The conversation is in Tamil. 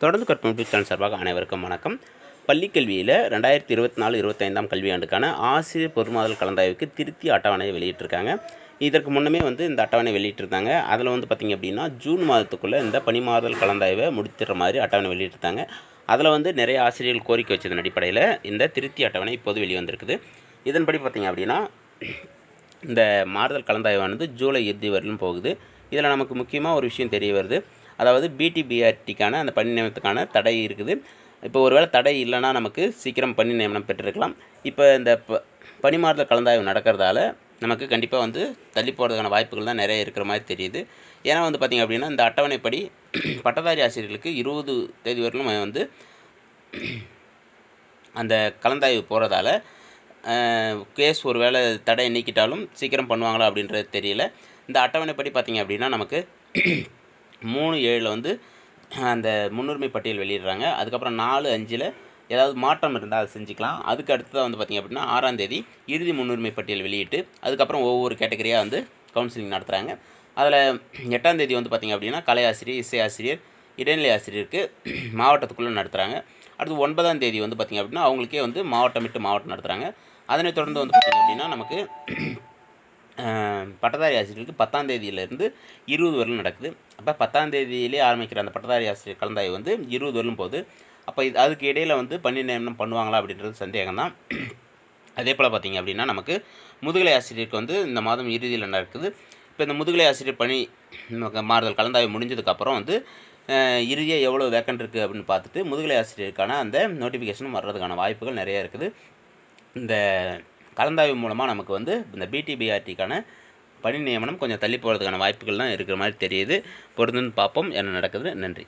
தொடர்ந்து கற்பனை யூடியூப் சேனல் சார்பாக அனைவருக்கும் வணக்கம். பள்ளிக் கல்வியில் ரெண்டாயிரத்தி இருபத்தி நாலு இருபத்தைந்தாம் கல்வியாண்டுக்கான ஆசிரியர் பொருமாதல் கலந்தாய்வுக்கு திருத்தி அட்டவணையை வெளியிட்டிருக்காங்க. இதற்கு முன்னமே வந்து இந்த அட்டவணை வெளியிட்டிருந்தாங்க. அதில் வந்து பார்த்திங்க அப்படின்னா ஜூன் மாதத்துக்குள்ளே இந்த பணிமாறுதல் கலந்தாய்வை முடித்துற மாதிரி அட்டவணை வெளியிட்டிருந்தாங்க. அதில் வந்து நிறைய ஆசிரியர்கள் கோரிக்கை வச்சதன் அடிப்படையில் இந்த திருத்தி அட்டவணை இப்போது வெளிவந்திருக்குது இதன்படி பார்த்திங்க அப்படின்னா இந்த மாறுதல் கலந்தாய்வானது ஜூலை இறுதி வரையிலும் போகுது. இதில் நமக்கு முக்கியமாக ஒரு விஷயம் தெரிய வருது. அதாவது பிடிபிஆர்டிக்கான அந்த பணி நியமனத்துக்கான தடை இருக்குது. இப்போ ஒருவேளை தடை இல்லைன்னா நமக்கு சீக்கிரம் பணி நியமனம் பெற்றிருக்கலாம். இப்போ இந்த ப பணிமாறுதல் கலந்தாய்வு நடக்கிறதால நமக்கு கண்டிப்பாக வந்து தள்ளி போகிறதுக்கான வாய்ப்புகள் தான் நிறைய இருக்கிற மாதிரி தெரியுது. ஏன்னா வந்து பார்த்திங்க அப்படின்னா இந்த அட்டவணைப்படி பட்டதாரி ஆசிரியர்களுக்கு இருபது தேதி வரையிலும் வந்து அந்த கலந்தாய்வு போகிறதால கேஸ் ஒரு வேளை தடை நீக்கிட்டாலும் சீக்கிரம் பண்ணுவாங்களா அப்படின்றது தெரியல. இந்த அட்டவணைப்படி பார்த்திங்க அப்படின்னா நமக்கு மூணு ஏழில் வந்து அந்த முன்னுரிமை பட்டியல் வெளியிடுறாங்க. அதுக்கப்புறம் நாலு அஞ்சில் ஏதாவது மாற்றம் இருந்தால் அதை செஞ்சுக்கலாம். அதுக்கு அடுத்ததாக வந்து பார்த்திங்க அப்படின்னா ஆறாம் தேதி இறுதி முன்னுரிமை பட்டியல் வெளியிட்டு அதுக்கப்புறம் ஒவ்வொரு கேட்டகரியாக வந்து கவுன்சிலிங் நடத்துகிறாங்க அதில் எட்டாம் தேதி வந்து பார்த்திங்க அப்படின்னா கலை ஆசிரியர் இசை ஆசிரியர் இடைநிலை ஆசிரியருக்கு மாவட்டத்துக்குள்ளே நடத்துகிறாங்க அடுத்து ஒன்பதாம் தேதி வந்து பார்த்திங்க அப்படின்னா அவங்களுக்கே வந்து மாவட்டம் விட்டு மாவட்டம் நடத்துகிறாங்க அதனைத் தொடர்ந்து வந்து பார்த்திங்க அப்படின்னா நமக்கு பட்டதாரி ஆசிரியருக்கு பத்தாம் தேதியிலேருந்து இருபது வரலும் நடக்குது. அப்போ பத்தாம் தேதியிலே ஆரம்பிக்கிற அந்த பட்டதாரி ஆசிரியர் கலந்தாய்வு வந்து இருபது வரலும் போகுது. அப்போ இது அதுக்கு இடையில் வந்து பணி நியமனம் பண்ணுவாங்களா அப்படின்றது சந்தேகம் தான் அதே போல் பார்த்திங்க அப்படின்னா நமக்கு முதுகலை ஆசிரியருக்கு வந்து இந்த மாதம் இறுதியில் நடக்குது. இப்போ இந்த முதுகலை ஆசிரியர் பணி மாறுதல் கலந்தாய்வு முடிஞ்சதுக்கப்புறம் வந்து இறுதியாக எவ்வளோ வேக்கண்ட் இருக்குது அப்படின்னு பார்த்துட்டு முதுகலை ஆசிரியருக்கான அந்த நோட்டிஃபிகேஷனும் வர்றதுக்கான வாய்ப்புகள் நிறையா இருக்குது. இந்த கலந்தாய்வு மூலமாக நமக்கு வந்து இந்த பிடிபிஆர்டிக்கான பணி நியமனம் கொஞ்சம் தள்ளி போகிறதுக்கான வாய்ப்புகள்லாம் இருக்கிற மாதிரி தெரியுது. பொறுத்துன்னு பார்ப்போம். என்ன நடக்குது நன்றி.